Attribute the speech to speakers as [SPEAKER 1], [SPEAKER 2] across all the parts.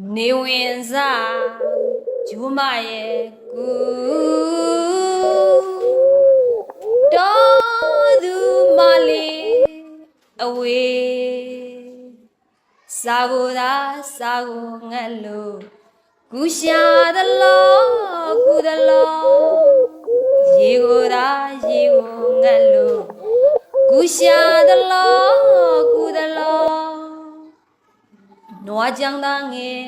[SPEAKER 1] နေဝင်စားဂျူမရဲ့ကူတော်သူမလေးအဝေးစာကိုသာစာကိုငတ်လို့ကူရှာသလောကူသလောရေကိုသာရေကိုငတ်လို့ကူရှာသလောကူသလော နွားကြောင်သားငယ်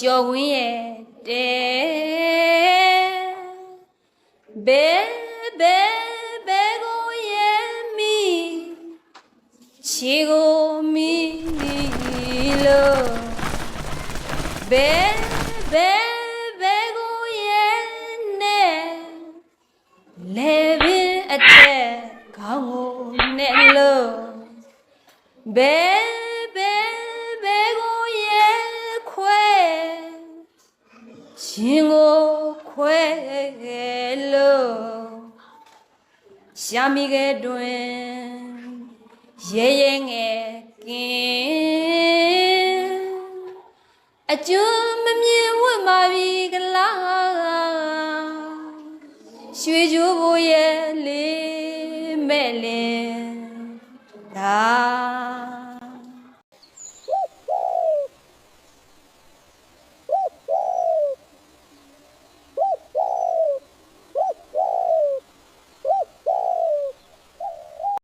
[SPEAKER 1] ကြော်ဝင်းရဲ့တဲဘဲဘဲဘဲကိုရဲ့မီချီကိုမီလို့ဘဲဘဲဘဲကိုရဲ့နဲ့လေပင်အတက်ခေါင်းကိုနဲ့လို့ဘဲဘဲဘဲ ရှင်ကိုခွဲလို့ရှာမိခဲ့တွင်ရဲရဲငယ်ကင်းအကျွမ်းမမြင်ဝတ်မာပြီကလားရွှေကြိုးဘိုးရဲ့လေးမဲ့လင်ဒါ